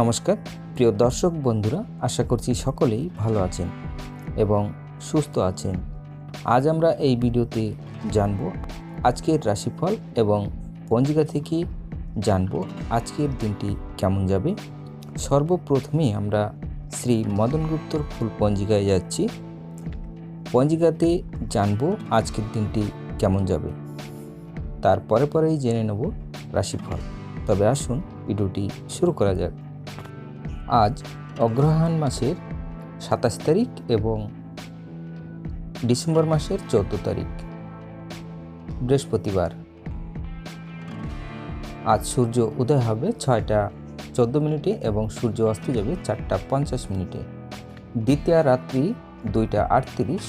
নমস্কার, প্রিয় দর্শক বন্ধুরা, আশা করছি সকলেই ভালো আছেন এবং সুস্থ আছেন। আজ আমরা এই ভিডিওতে জানব আজকের রাশিফল এবং পঞ্জিকা থেকে জানব আজকের দিনটি কেমন যাবে। সর্বপ্রথমে আমরা শ্রী মদন গুপ্তর ফুল পঞ্জিকায় যাচ্ছি। পঞ্জিকাতে জানব আজকের দিনটি কেমন যাবে। তার পরে পরেই জেনে নেব রাশিফল। তবে আসুন, ভিডিওটি শুরু করা যাক। আজ অগ্রহায়ণ মাসের সাতাশ তারিখ এবং ডিসেম্বর মাসের চৌদ্দ তারিখ। বৃহস্পতিবার। আজ সূর্য উদয় হবে ছয়টা চোদ্দ মিনিটে এবং সূর্য অস্ত যাবে চারটা পঞ্চাশ মিনিটে। দ্বিতীয় রাত্রি দুইটা আটত্রিশ,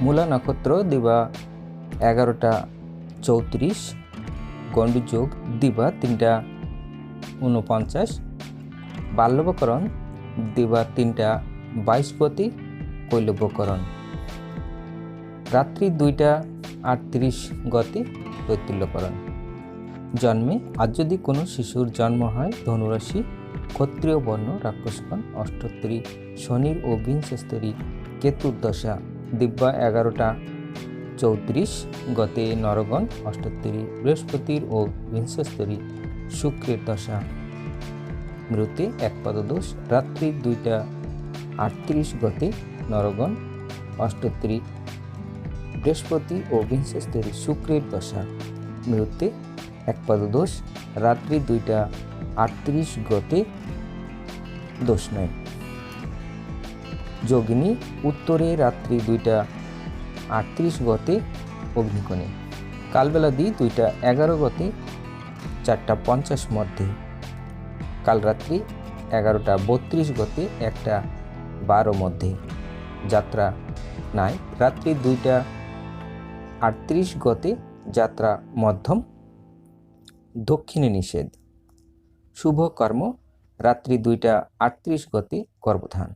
মূলা নক্ষত্র দিবা এগারোটা চৌত্রিশ গণ্ডযোগ দিবা তিনটা উনপঞ্চাশ বাল্যবকরণ দিবা তিনটা বাইশ গতি কৈলব্যকরণ। রাত্রি দুইটা আটত্রিশ গতি তৈতুল্যকরণ জন্মে আজ যদি কোনো শিশুর জন্ম হয়, ধনুরাশি, ক্ষত্রিয় বর্ণ রাক্ষসগণ অষ্টোত্তরী শনির ও বিংশস্তরী, কেতুর দশা, দিব্যা এগারোটা, চৌত্রিশ গতে নরগণ অষ্টোত্তরী বৃহস্পতির ও বিংশস্তরী, শুক্রের দশা। মৃতে এক পদদোষ রাত্রি দুইটা আটত্রিশ গতে, নরগণ অষ্টোত্তরী বৃহস্পতি ও বিংশস্তরী শুক্রের দশা। মৃত্যে এক পদদোষ রাত্রি দুইটা আটত্রিশ গতে, দোষ নয়। যোগিনী, উত্তরে রাত্রি দুইটা আটত্রিশ গতে, অগ্নিকোণে। কালবেলা দি দুইটা এগারো গতে, চারটা পঞ্চাশ মধ্যে। কাল রাত্রি এগারোটা বত্রিশ গতে একটা বারো মধ্যে যাত্রা নাই। রাত্রি দুইটা আটত্রিশ গতে যাত্রা মধ্যম দক্ষিণে নিষেধ। শুভ কর্ম, রাত্রি দুইটা আটত্রিশ গতে গর্ভধান।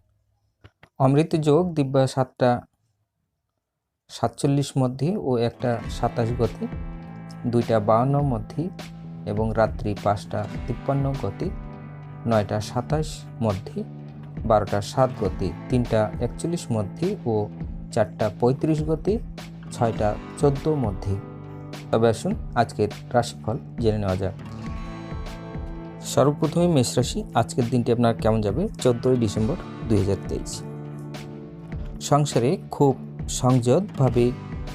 অমৃত যোগ, দিব্যা সাতটা সাতচল্লিশ মধ্যে ও একটা সাতাশ গতে, দুইটা বাউন্ন মধ্যে এবং রাত্রি পাঁচটা তিপ্পান্ন গতে নয়টা সাতাশ মধ্যে, বারোটা সাত গতি, তিনটা একচল্লিশ মধ্যে ও চারটা পঁয়ত্রিশ গতি, ছয়টা চোদ্দ মধ্যে। তবে আসুন আজকের রাশিফল জেনে নেওয়া যাক। সর্বপ্রথমে মেষ রাশি, আজকের দিনটি আপনার কেমন যাবে? চোদ্দোই ডিসেম্বর দুই হাজার তেইশ। সংসারে খুব সংযতভাবে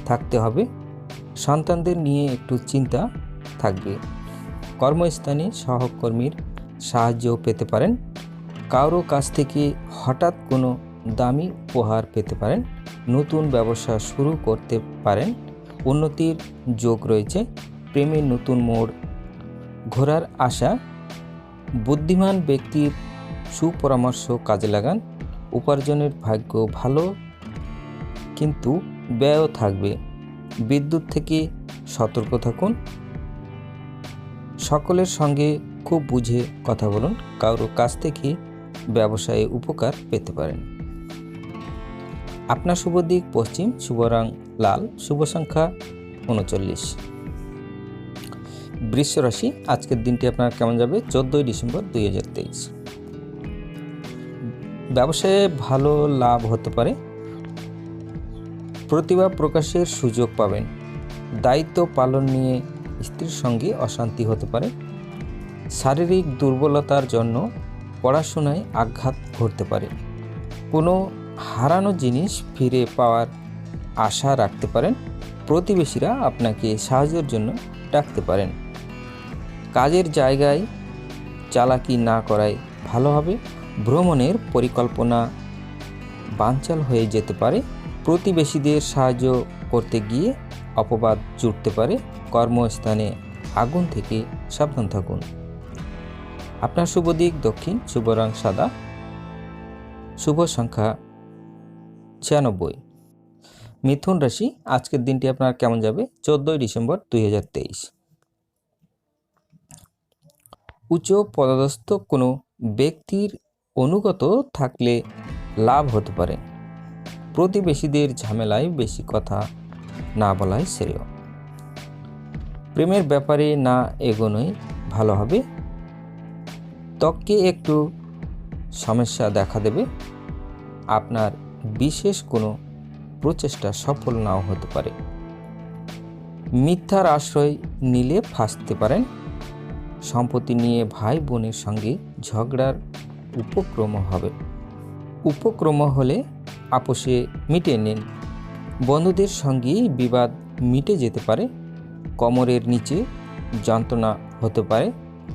থাকতে হবে। সন্তানদের নিয়ে একটু চিন্তা থাকবে। কর্মস্থানে সহকর্মীর সাহায্য পেতে পারেন। কারও কাছ থেকে হঠাৎ কোনো দামি উপহার পেতে পারেন। নতুন ব্যবসা শুরু করতে পারেন। উন্নতির যোগ রয়েছে। প্রেমের নতুন মোড় ঘোরার আশা। বুদ্ধিমান ব্যক্তির সুপরামর্শ কাজে লাগান। উপার্জনের ভাগ্য ভালো, কিন্তু ব্যয়ও থাকবে। বিদ্যুৎ থেকে সতর্ক থাকুন। সকলের সঙ্গে খুব বুঝে কথা বলুন। কারও কাছ থেকে ব্যবসায়ে উপকার পেতে পারেন। আপনার শুভ দিক পশ্চিম শুভরাং লাল, শুভ সংখ্যা উনচল্লিশ। বৃষ রাশি আজকের দিনটি আপনার কেমন যাবে? চোদ্দোই ডিসেম্বর দুই হাজার তেইশ। ব্যবসায়ে ভালো লাভ হতে পারে। প্রতিভা প্রকাশের সুযোগ পাবেন। দায়িত্ব পালন নিয়ে স্ত্রীর সঙ্গে অশান্তি হতে পারে। শারীরিক দুর্বলতার জন্য পড়াশোনায় আঘাত ঘটতে পারে। কোনো হারানো জিনিস ফিরে পাওয়ার আশা রাখতে পারেন। প্রতিবেশীরা আপনাকে সাহায্যের জন্য ডাকতে পারেন। কাজের জায়গায় চালাকি না করায় ভালো হবে। ভ্রমণের পরিকল্পনা বাঞ্চাল হয়ে যেতে পারে। প্রতিবেশীদের সাহায্য করতে গিয়ে অপবাদ জুটতে পারে। কর্মস্থানে আগুন থেকে সাবধান থাকুন। আপনার শুভ দিক, দক্ষিণ, শুভ রং সাদা। শুভ সংখ্যা ছিয়ানব্বই। মিথুন রাশি, আজকের দিনটি আপনার কেমন যাবে? চোদ্দোই ডিসেম্বর দুই হাজার তেইশ। উচ্চ পদস্থ কোনো ব্যক্তির অনুগত থাকলে লাভ হতে পারে। প্রতিবেশীদের ঝামেলায় বেশি কথা না বলাই শ্রেয়। প্রেমের ব্যাপারে না এগোনোই ভালো হবে। ত্বককে একটু সমস্যা দেখা দেবে। আপনার বিশেষ কোনো প্রচেষ্টা সফল নাও হতে পারে। মিথ্যার আশ্রয় নিলে ফাঁসতে পারেন। সম্পত্তি নিয়ে ভাই বোনের সঙ্গে ঝগড়ার উপক্রম হবে। উপক্রম হলে আপোষে মিটিয়ে নিন। বন্ধুদের সঙ্গেই বিবাদ মিটে যেতে পারে। কোমরের নিচে যন্ত্রণা হতে পারে।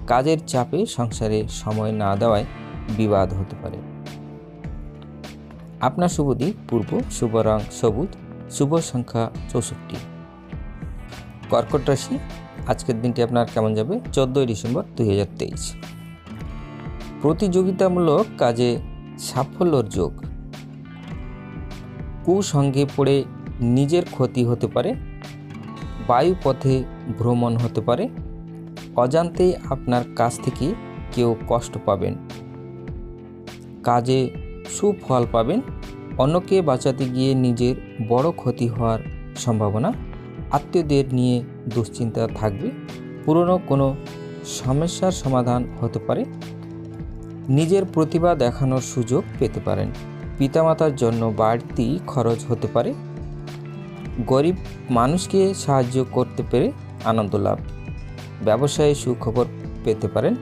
কাজের চাপে সংসারে সময় না দেওয়ায় বিবাদ হতে পারে। আপনার শুভ দিক পূর্ব শুভ রং সবুজ, শুভ সংখ্যা চৌষট্টি। কর্কট রাশি, আজকের দিনটি আপনার কেমন যাবে? চোদ্দোই ডিসেম্বর দুই হাজার তেইশ। প্রতিযোগিতামূলক কাজে সাফল্যর যোগ। কুসঙ্গে পড়ে নিজের ক্ষতি হতে পারে, বায়ুপথে ভ্রমণ হতে পারে অজান্তেই আপনার কাছ থেকে কেউ কষ্ট পাবেন। কাজে সুফল পাবেন, অন্যকে বাঁচাতে গিয়ে নিজের বড় ক্ষতি হওয়ার সম্ভাবনা আত্মীয়দের নিয়ে দুশ্চিন্তা থাকবে। পুরনো কোনো সমস্যার সমাধান হতে পারে। নিজের প্রতিভা দেখানোর সুযোগ পেতে পারেন। পিতামাতার জন্য বাড়তি খরচ হতে পারে। গরিব মানুষকে সাহায্য করতে পেরে আনন্দ লাভ। ব্যবসায়ে সুখবর পেতে পারেন।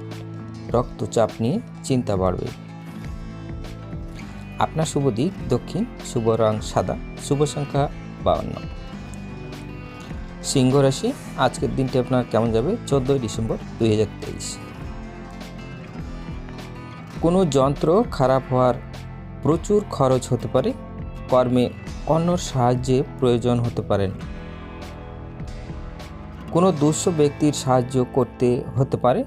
রক্তচাপ নিয়ে চিন্তা বাড়বে। আপনার শুভ দিক, দক্ষিণ, শুভ রং সাদা, শুভ সংখ্যা বাউন্ন। সিংহ রাশি, আজকের দিনটি আপনার কেমন যাবে? চোদ্দোই ডিসেম্বর দুই হাজার তেইশ। কোনো যন্ত্র খারাপ হওয়ার প্রচুর খরচ হতে পারে। কর্মে অন্যর সাহায্যে প্রয়োজন হতে পারেন। কোনো দুঃস্থ ব্যক্তির সাহায্য করতে হতে পারে।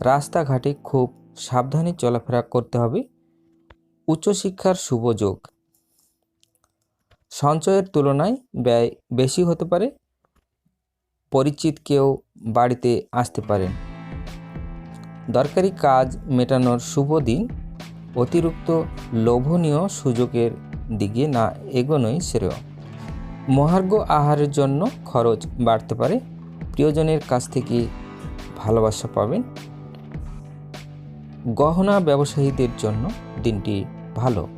রাস্তাঘাটে খুব সাবধানে চলাফেরা করতে হবে। উচ্চশিক্ষার শুভ যোগ। সঞ্চয়ের তুলনায় ব্যয় বেশি হতে পারে। পরিচিত কেউ বাড়িতে আসতে পারেন। দরকারি কাজ মেটানোর শুভ দিন। অতিরিক্ত লোভনীয় সুযোগের দিকে না এগোনোই শ্রেয়। মহার্ঘ আহারের জন্য খরচ বাড়তে পারে। প্রিয়জনের কাছ থেকে ভালোবাসা পাবেন। গহনা ব্যবসায়ীদের জন্য দিনটি ভালো।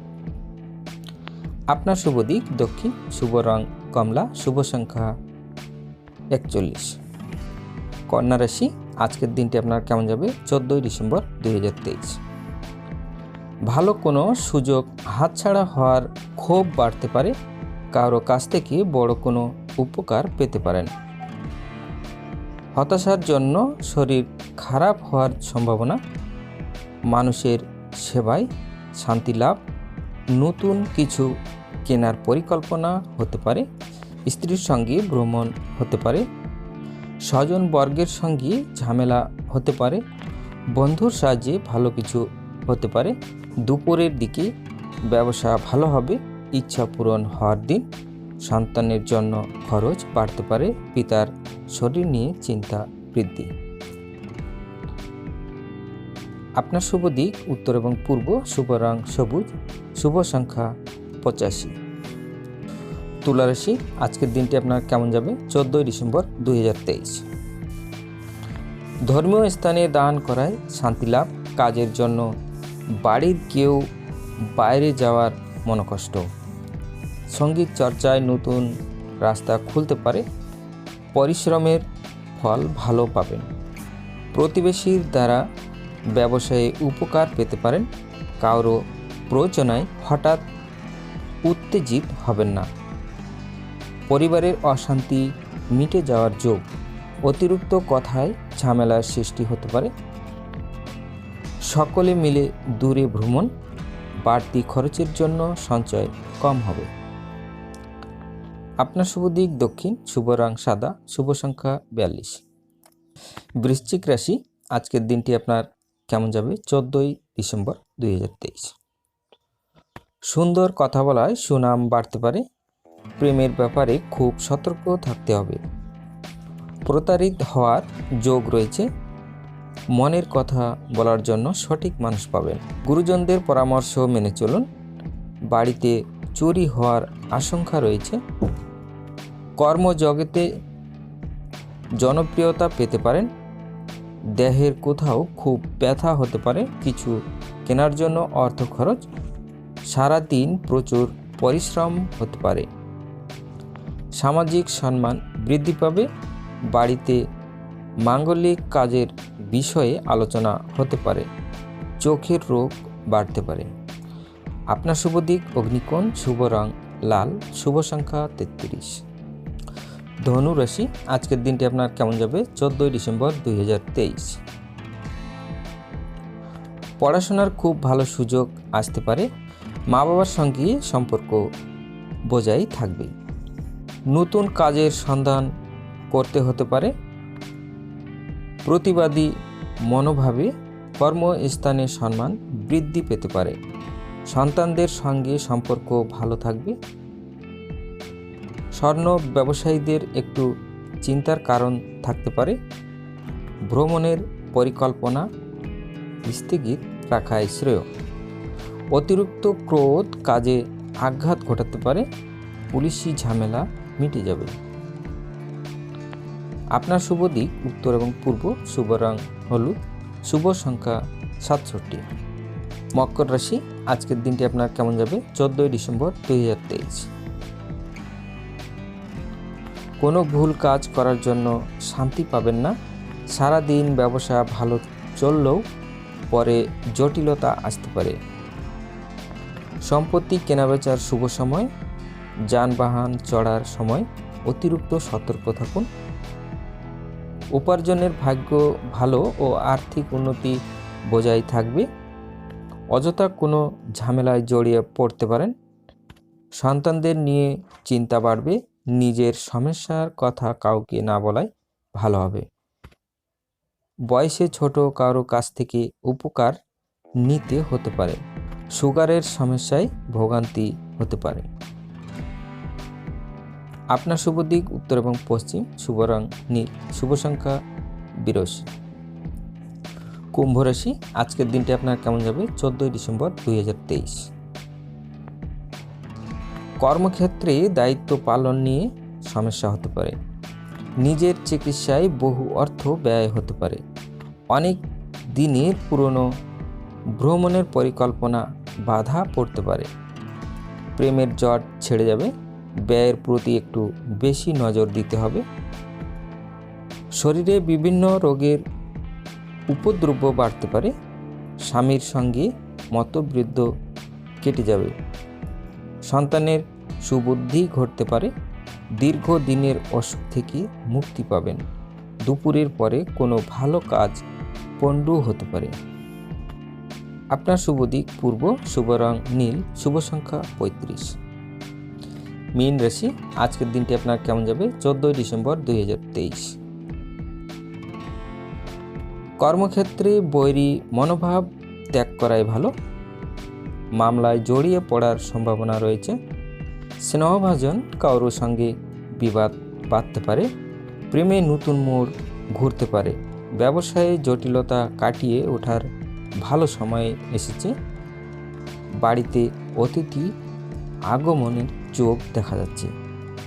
আপনার শুভ দিক, দক্ষিণ, শুভ রং, কমলা, শুভ সংখ্যা একচল্লিশ। কন্যা রাশি, আজকের দিনটি আপনার কেমন যাবে? চোদ্দোই ডিসেম্বর দুই হাজার তেইশ। ভালো কোনো সুযোগ হাতছাড়া হওয়ার ক্ষোভ বাড়তে পারে। কারও কাছ থেকে বড় কোনো উপকার পেতে পারেন। হতাশার জন্য শরীর খারাপ হওয়ার সম্ভাবনা, মানুষের সেবায় শান্তি লাভ, নতুন কিছু কেনার পরিকল্পনা হতে পারে, স্ত্রীর সঙ্গে ভ্রমণ হতে পারে, স্বজন বর্গের সঙ্গে ঝামেলা হতে পারে, বন্ধুর সাহায্যে ভালো কিছু হতে পারে, দুপুরের দিকে ব্যবসা ভালো হবে, ইচ্ছা পূরণ হওয়ার দিন সন্তানের জন্য খরচ বাড়তে পারে পিতার শরীর নিয়ে চিন্তা বৃদ্ধি। আপনার শুভ দিক, উত্তর এবং পূর্ব শুভ রং সবুজ, শুভ সংখ্যা পঁচাশি। তুলারাশি আজকের দিনটি আপনার কেমন যাবে? চোদ্দোই ডিসেম্বর দুই হাজার তেইশ। ধর্মীয় স্থানে দান করায় শান্তি লাভ, কাজের জন্য বাড়ির কেউ বাইরে যাওয়ার মনোকষ্ট। সংগীত চর্চায় নতুন রাস্তা খুলতে পারে, পরিশ্রমের ফল ভালো পাবেন। প্রতিবেশীর দ্বারা ব্যবসায়ে উপকার পেতে পারেন, কারও প্রয়োজনায় হঠাৎ উত্তেজিত হবেন না। পরিবারের অশান্তি মিটে যাওয়ার যোগ, অতিরিক্ত কথায় ঝামেলার সৃষ্টি হতে পারে। সকলে মিলে দূরে ভ্রমণ, বাড়তি খরচের জন্য সঞ্চয় কম হবে। আপনার শুভ দিক দক্ষিণ, শুভ রং সাদা, শুভ সংখ্যা বিয়াল্লিশ। বৃশ্চিক রাশি, আজকের দিনটি আপনার কেমন যাবে? চোদ্দোই ডিসেম্বর দুই হাজার তেইশ। সুন্দর কথা বলায় সুনাম বাড়তে পারে। প্রেমের ব্যাপারে খুব সতর্ক থাকতে হবে। প্রতারিত হওয়ার যোগ রয়েছে। মনের কথা বলার জন্য সঠিক মানুষ পাবেন। গুরুজনদের পরামর্শ মেনে চলুন। বাড়িতে চুরি হওয়ার আশঙ্কা রয়েছে। কর্মজগতে জনপ্রিয়তা পেতে পারেন। দেহের কোথাও খুব ব্যথা হতে পারে, কিছু কেনার জন্য অর্থ খরচ, সারাদিন প্রচুর পরিশ্রম হতে পারে। সামাজিক সম্মান বৃদ্ধি পাবে, বাড়িতে মাঙ্গলিক কাজের বিষয়ে আলোচনা হতে পারে, চোখের রোগ বাড়তে পারে। আপনার শুভ দিক, অগ্নিকোণ, শুভ রং, লাল, শুভ সংখ্যা তেত্রিশ। ধনু রাশি, আজকের দিনটি আপনার কেমন যাবে? চোদ্দোই ডিসেম্বর দুই হাজার তেইশ। পড়াশোনার খুব ভালো সুযোগ আসতে পারে মা বাবার সঙ্গে সম্পর্ক বজায় থাকবে নতুন কাজের সন্ধান করতে হতে পারে, প্রতিবাদী মনোভাবে কর্মস্থানে সম্মান বৃদ্ধি পেতে পারে। সন্তানদের সঙ্গে সম্পর্ক ভালো থাকবে স্বর্ণ ব্যবসায়ীদের একটু চিন্তার কারণ থাকতে পারে। ভ্রমণের পরিকল্পনা স্থগিত রাখাই শ্রেয়। অতিরিক্ত ক্রোধ কাজে আঘাত ঘটাতে পারে। পুলিশি ঝামেলা মিটে যাবে। আপনার শুভ দিক, উত্তর এবং পূর্ব। শুভ রং হলুদ। শুভ সংখ্যা সাতষট্টি। মকর রাশি, আজকের দিনটি আপনার কেমন যাবে? চোদ্দোই ডিসেম্বর দুই হাজার তেইশ। কোনো ভুল কাজ করার জন্য শান্তি পাবেন না। সারা দিন ব্যবসা ভালো চললেও পরে জটিলতা আসতে পারে। সম্পত্তি কেনাবেচার শুভ সময়, যানবাহন চড়ার সময়, অতিরিক্ত সতর্ক থাকুন। উপার্জনের ভাগ্য ভালো ও আর্থিক উন্নতি বজায় থাকবে। অযথা কোনো ঝামেলায় জড়িয়ে পড়তে পারেন। সন্তানদের নিয়ে চিন্তা বাড়বে। নিজের সমস্যার কথা কাউকে না বলাই ভালো হবে। বয়সে ছোট কারও কাছ থেকে উপকার নিতে হতে পারে। সুগারের সমস্যায় ভোগান্তি হতে পারে। আপনার শুভ দিক, উত্তর এবং পশ্চিম শুভ রং, নীল, শুভ সংখ্যা বিরস। কুম্ভ রাশি, আজকের দিনটি আপনার কেমন যাবে? চোদ্দোই ডিসেম্বর দুই হাজার তেইশ। কর্মক্ষেত্রে দায়িত্ব পালন নিয়ে সমস্যা হতে পারে। নিজের চিকিৎসায় বহু অর্থ ব্যয় হতে পারে। অনেক দিনের পুরনো ভ্রমণের পরিকল্পনা বাধা পড়তে পারে। প্রেমের জট ছেড়ে যাবে, ব্যয়ের প্রতি একটু বেশি নজর দিতে হবে। শরীরে বিভিন্ন রোগের উপদ্রব বাড়তে পারে। স্বামীর সঙ্গে মতবৃদ্ধ কেটে যাবে। সন্তানের সুবুদ্ধি ঘটতে পারে। দীর্ঘদিনের অসুখ থেকে মুক্তি পাবেন। দুপুরের পরে কোনো ভালো কাজ পণ্ডু হতে পারে। আপনার শুভ দিক, পূর্ব শুভ রং, নীল, শুভ সংখ্যা পঁয়ত্রিশ। মীন রাশি, আজকের দিনটি আপনার কেমন যাবে? চোদ্দোই ডিসেম্বর দুই হাজার তেইশ। কর্মক্ষেত্রে বৈরী মনোভাব ত্যাগ করাই ভালো। মামলায় জড়িয়ে পড়ার সম্ভাবনা রয়েছে। স্নেহভাজন কারোর সঙ্গে বিবাদ বাঁধতে পারে, প্রেমে নতুন মোড় ঘুরতে পারে। ব্যবসায়ে জটিলতা কাটিয়ে ওঠার ভালো সময় এসেছে। বাড়িতে অতিথি আগমনের যোগ দেখা যাচ্ছে।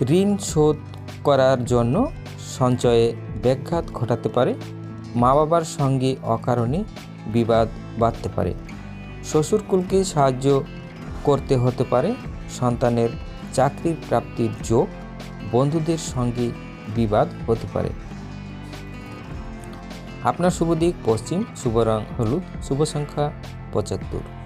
ঋণ শোধ করার জন্য সঞ্চয়ে ব্যাঘাত ঘটাতে পারে। মা বাবার সঙ্গে অকারণে বিবাদ বাঁধতে পারে। শ্বশুরকুলকে সাহায্য করতে হতে পারে সন্তানের চাকরির প্রাপ্তির যোগ, বন্ধুদের সঙ্গে বিবাদ হতে পারে। আপনার শুভ দিক, পশ্চিম, শুভ রং, হলুদ, শুভ সংখ্যা পঁচাত্তর।